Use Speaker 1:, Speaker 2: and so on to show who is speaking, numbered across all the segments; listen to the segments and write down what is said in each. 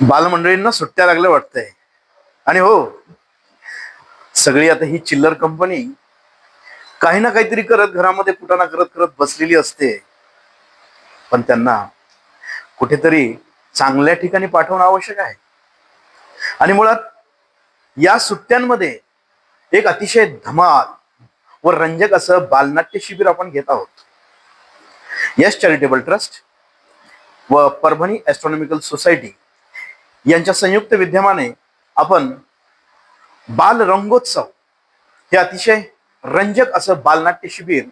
Speaker 1: बालमंडळींना सुट्ट्या लागल्या वाटतंय. आणि हो सगळी आता ही चिल्लर कंपनी काही ना काहीतरी करत घरामध्ये कुटाणा करत करत बसलेली असते. पण त्यांना कुठेतरी चांगल्या ठिकाणी पाठवणं आवश्यक आहे. आणि मुळात या सुट्ट्यांमध्ये एक अतिशय धमाल व रंजक असं बालनाट्य शिबिर आपण घेत आहोत. यश चॅरिटेबल ट्रस्ट व परभणी ॲस्ट्रॉनॉमिकल सोसायटी यांच्या संयुक्त विद्यमाने आपण बाल रंगोत्सव हे अतिशय रंजक असं बालनाट्य शिबिर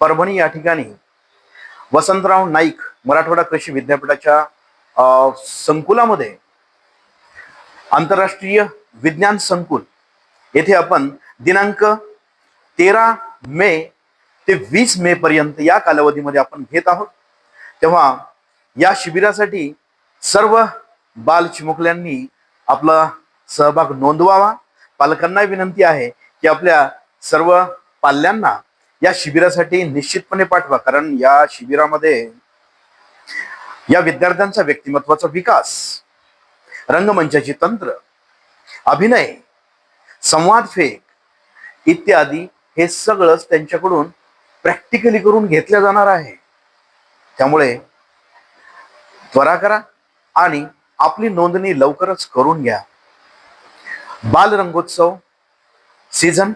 Speaker 1: परभणी या ठिकाणी वसंतराव नाईक मराठवाडा कृषी विद्यापीठाच्या संकुलामध्ये आंतरराष्ट्रीय विज्ञान संकुल येथे आपण दिनांक तेरा मे ते वीस मे पर्यंत या कालावधीमध्ये आपण घेत आहोत. तेव्हा या शिबिरासाठी सर्व बाल चिमुकल्यांनी आपला सहभाग नोंदवावा. पालकांना विनंती आहे की आपल्या सर्व पाल्यांना या शिबिरासाठी निश्चितपणे पाठवा. कारण या शिबिरामध्ये या विद्यार्थ्यांचा व्यक्तिमत्वाचा विकास रंगमंचाची तंत्र अभिनय संवाद फेक इत्यादी हे सगळंच त्यांच्याकडून प्रॅक्टिकली करून घेतलं जाणार आहे. त्यामुळे त्वरा करा आणि आपली नोंदणी लवकरच करून घ्या. बालरंगोत्सव सीझन